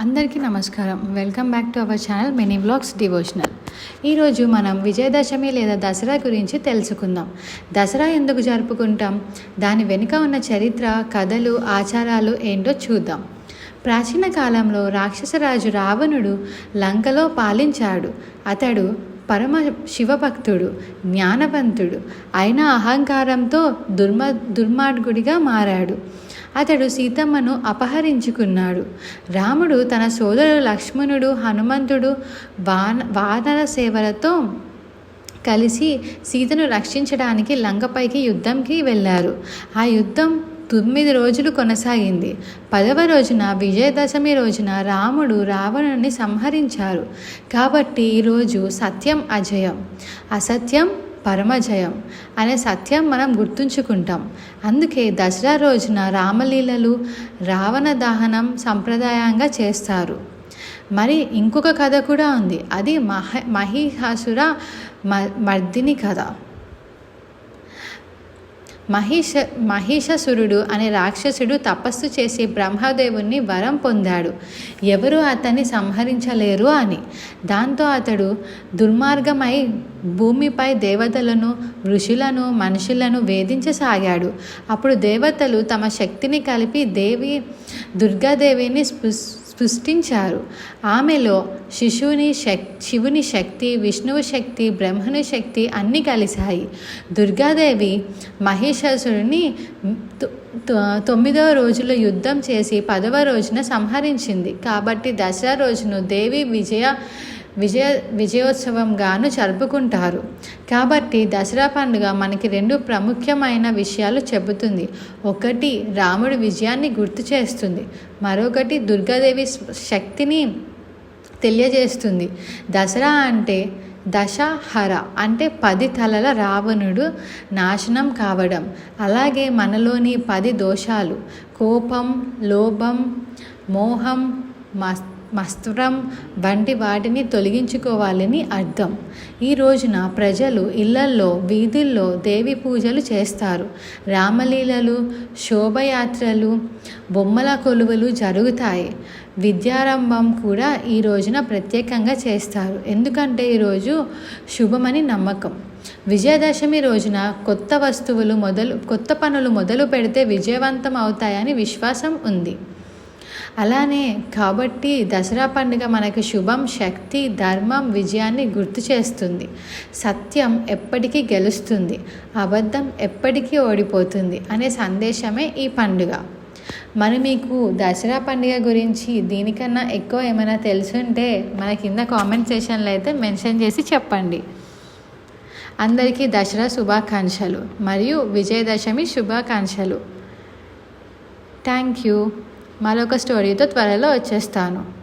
అందరికీ నమస్కారం. Welcome back to our channel mini blogs devotional ఈరోజు మనం విజయదశమి లేదా దసరా గురించి తెలుసుకుందాం. దసరా ఎందుకు జరుపుకుంటాం? దాని వెనుక ఉన్న చరిత్ర కథలు ఆచారాలు ఏంటో చూద్దాం. ప్రాచీన కాలంలో రాక్షసరాజు రావణుడు లంకలో పాలించాడు. అతడు పరమ శివభక్తుడు జ్ఞానవంతుడు. అయిన అహంకారంతో దుర్మ దుర్మార్గుడిగా మారాడు. అతడు సీతమ్మను అపహరించుకున్నాడు. రాముడు తన సోదరుడు లక్ష్మణుడు హనుమంతుడు వాన వానర సేవలతో కలిసి సీతను రక్షించడానికి లంకపైకి యుద్ధంకి వెళ్ళారు. ఆ యుద్ధం తొమ్మిది రోజులు కొనసాగింది. పదవ రోజున విజయదశమి రోజున రాముడు రావణుని సంహరించారు. కాబట్టి ఈరోజు సత్యం అజయం. అసత్యం పరమజయం అనే సత్యం మనం గుర్తుంచుకుంటాం. అందుకే దసరా రోజున రామలీలలు రావణ దహనం సంప్రదాయంగా చేస్తారు. మరి ఇంకొక కథ కూడా ఉంది. అది మహ మహిహాసుర మ మర్దిని కథ. మహిష మహిషసురుడు అనే రాక్షసుడు తపస్సు చేసి బ్రహ్మదేవుణ్ణి వరం పొందాడు. ఎవరు అతన్ని సంహరించలేరు అని. దాంతో అతడు దుర్మార్గమై భూమిపై దేవతలను ఋషులను మనుషులను వేధించసాగాడు. అప్పుడు దేవతలు తమ శక్తిని కలిపి దేవి దుర్గాదేవిని సృష్టించారు. ఆమెలో శిశువుని శక్ శివుని శక్తి విష్ణువు శక్తి బ్రహ్మను శక్తి అన్నీ కలిశాయి. దుర్గాదేవి మహిషాసురుని తొమ్మిదవ రోజులో యుద్ధం చేసి పదవ రోజున సంహరించింది. కాబట్టి దసరా రోజును దేవి విజయ విజయ విజయోత్సవంగాను జరుపుకుంటారు. కాబట్టి దసరా పండుగ మనకి రెండు ప్రముఖమైన విషయాలు చెబుతుంది. ఒకటి రాముడి విజయాన్ని గుర్తు చేస్తుంది. మరొకటి దుర్గాదేవి శక్తిని తెలియజేస్తుంది. దసరా అంటే దశహర అంటే పది తలల రావణుడు నాశనం కావడం. అలాగే మనలోని పది దోషాలు కోపం లోభం మోహం మస్ మస్త్రం వంటి వాటిని తొలగించుకోవాలని అర్థం. ఈ రోజున ప్రజలు ఇళ్ళల్లో వీధుల్లో దేవి పూజలు చేస్తారు. రామలీలలు శోభయాత్రలు బొమ్మల కొలువులు జరుగుతాయి. విద్యారంభం కూడా ఈ రోజున ప్రత్యేకంగా చేస్తారు. ఎందుకంటే ఈరోజు శుభమని నమ్మకం. విజయదశమి రోజున కొత్త వస్తువులు మొదలు కొత్త పనులు మొదలు పెడితే విజయవంతం అవుతాయని విశ్వాసం ఉంది. అలానే కాబట్టి దసరా పండుగ మనకు శుభం శక్తి ధర్మం విజయాన్ని గుర్తు చేస్తుంది. సత్యం ఎప్పటికీ గెలుస్తుంది. అబద్ధం ఎప్పటికీ ఓడిపోతుంది అనే సందేశమే ఈ పండుగ. మరి మీకు దసరా పండుగ గురించి దీనికన్నా ఎక్కువ ఏమైనా తెలుసుంటే మన కింద కామెంట్ సెషన్లో అయితే మెన్షన్ చేసి చెప్పండి. అందరికీ దసరా శుభాకాంక్షలు మరియు విజయదశమి శుభాకాంక్షలు. Thank you. మరొక స్టోరీతో త్వరలో వచ్చేస్తాను.